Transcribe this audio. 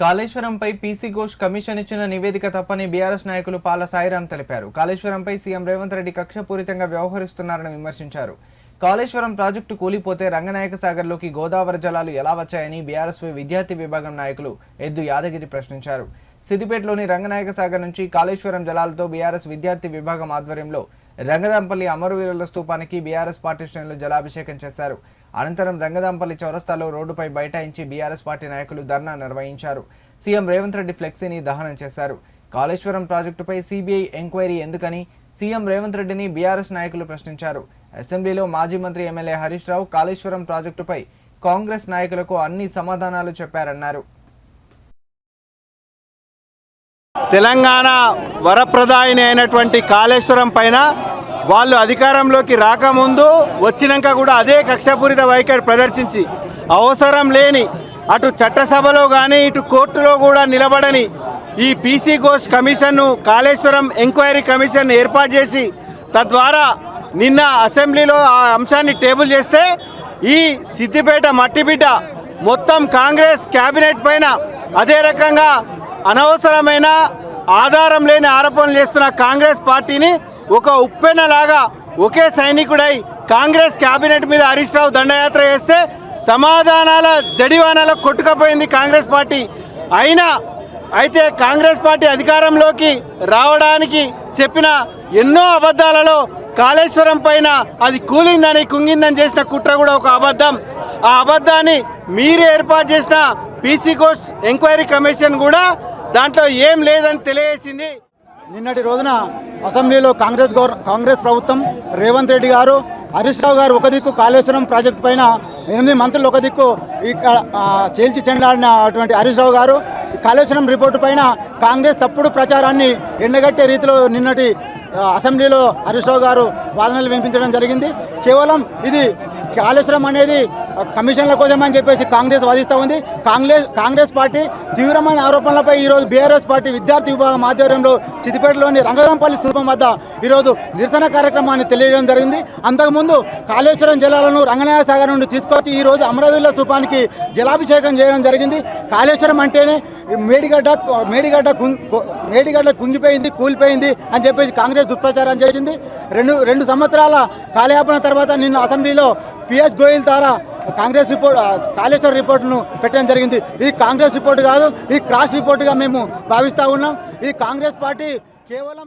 కాళేశ్వరంపై PC Ghosh commission ఇచ్చిన నివేదిక తప్పని బీఆర్ఎస్ నాయకులు పాల సాయిరాం తెలిపారు. కాళేశ్వరంపై సీఎం రేవంత్ రెడ్డి కక్షపూరితంగా వ్యవహరిస్తున్నారని విమర్శించారు. కాళేశ్వరం ప్రాజెక్టు కూలిపోతే రంగనాయక సాగర్లోకి గోదావరి జలాలు ఎలా వచ్చాయని బీఆర్ఎస్ విద్యార్థి విభాగం నాయకులు ఎద్దు యాదగిరి ప్రశ్నించారు. సిద్దిపేటలోని రంగనాయక సాగర్ నుంచి కాళేశ్వరం జలాలతో బీఆర్ఎస్ విద్యార్థి విభాగం ఆధ్వర్యంలో రంగదాంపల్లి అమరవీరుల స్తూపానికి బీఆర్ఎస్ పార్టీ శ్రేణులు జలాభిషేకం చేశారు. అనంతరం రంగదాంపల్లి చౌరస్తాలో రోడ్డుపై బైఠాయించి బీఆర్ఎస్ పార్టీ నాయకులు ధర్నా నిర్వహించారు. సీఎం రేవంత్ రెడ్డి ఫ్లెక్సీని దహనం చేశారు. కాళేశ్వరం ప్రాజెక్టుపై సీబీఐ ఎంక్వైరీ ఎందుకని సీఎం రేవంత్ రెడ్డిని బీఆర్ఎస్ నాయకులు ప్రశ్నించారు. అసెంబ్లీలో మాజీ మంత్రి ఎమ్మెల్యే హరీష్ రావు కాళేశ్వరం ప్రాజెక్టుపై కాంగ్రెస్ నాయకులకు అన్ని సమాధానాలు చెప్పారన్నారు. తెలంగాణ వరప్రదాయిని అయినటువంటి కాళేశ్వరం పైన వాళ్ళు అధికారంలోకి రాకముందు వచ్చినాక కూడా అదే కక్షపూరిత వైఖరి ప్రదర్శించి అవసరం లేని అటు చట్టసభలో కానీ ఇటు కోర్టులో కూడా నిలబడని ఈ పీసీ ఘోష్ కమిషన్ను కాళేశ్వరం ఎంక్వైరీ కమిషన్ ఏర్పాటు చేసి తద్వారా నిన్న అసెంబ్లీలో ఆ అంశాన్ని టేబుల్ చేస్తే ఈ సిద్దిపేట మట్టిబిడ్డ మొత్తం కాంగ్రెస్ క్యాబినెట్ పైన అదే రకంగా అనవసరమైన ఆధారం లేని ఆరోపణలు చేస్తున్న కాంగ్రెస్ పార్టీని ఒక ఉప్పెనలాగా ఒకే సైనికుడై కాంగ్రెస్ క్యాబినెట్ మీద హరీష్ రావు దండయాత్ర చేస్తే సమాధానాల జడివానాలో కొట్టుకపోయింది కాంగ్రెస్ పార్టీ. అయినా అయితే కాంగ్రెస్ పార్టీ అధికారంలోకి రావడానికి చెప్పిన ఎన్నో అబద్ధాలలో కాళేశ్వరం పైన అది కూలిందని కుంగిందని చేసిన కుట్ర కూడా ఒక అబద్ధం. ఆ అబద్ధాన్ని మీరు ఏర్పాటు చేసిన పీసీ కోర్స్ ఎంక్వైరీ కమిషన్ కూడా దాంట్లో ఏం లేదని తెలియజేసింది. నిన్నటి రోజున అసెంబ్లీలో కాంగ్రెస్ గవర్ కాంగ్రెస్ ప్రభుత్వం రేవంత్ రెడ్డి గారు హరీష్ రావు గారు ఒక దిక్కు కాళేశ్వరం ప్రాజెక్టు పైన ఎనిమిది మంత్రులు ఒక దిక్కు ఇక్కడ చేల్చి చెండాడిన అటువంటి హరీష్ రావు గారు ఈ కాళేశ్వరం రిపోర్టు పైన కాంగ్రెస్ తప్పుడు ప్రచారాన్ని ఎండగట్టే రీతిలో నిన్నటి అసెంబ్లీలో హరీష్ రావు గారు వాదనలు వినిపించడం జరిగింది. కేవలం ఇది కాళేశ్వరం అనేది కమిషన్ల కోసం అని చెప్పేసి కాంగ్రెస్ వాదిస్తూ ఉంది. కాంగ్రెస్ కాంగ్రెస్ పార్టీ తీవ్రమైన ఆరోపణలపై ఈరోజు బీఆర్ఎస్ పార్టీ విద్యార్థి విభాగం ఆధ్వర్యంలో చితిపేటలోని రంగదంపల్లి స్థూపం వద్ద ఈరోజు నిరసన కార్యక్రమాన్ని తెలియడం జరిగింది. అంతకుముందు కాళేశ్వరం జలాలను రంగనాయ సాగర్ నుండి తీసుకొచ్చి ఈరోజు అమరవీరుల స్థూపానికి జలాభిషేకం చేయడం జరిగింది. కాళేశ్వరం అంటేనే మేడిగడ్డ మేడిగడ్డ మేడిగడ్డ కుంగిపోయింది కూలిపోయింది అని చెప్పేసి కాంగ్రెస్ దుష్ప్రచారం చేసింది. రెండు రెండు సంవత్సరాల కాలయాపన తర్వాత నిన్న అసెంబ్లీలో పిఎస్ గోయల్ ద్వారా కాంగ్రెస్ రిపోర్ట్ ఆ, కాళేశ్వరం రిపోర్టును పెట్టడం జరిగింది. ఇది కాంగ్రెస్ రిపోర్ట్ కాదు ఇది క్రాస్ రిపోర్టుగా మేము భావిస్తూ ఉన్నాం. ఇది కాంగ్రెస్ పార్టీ కేవలం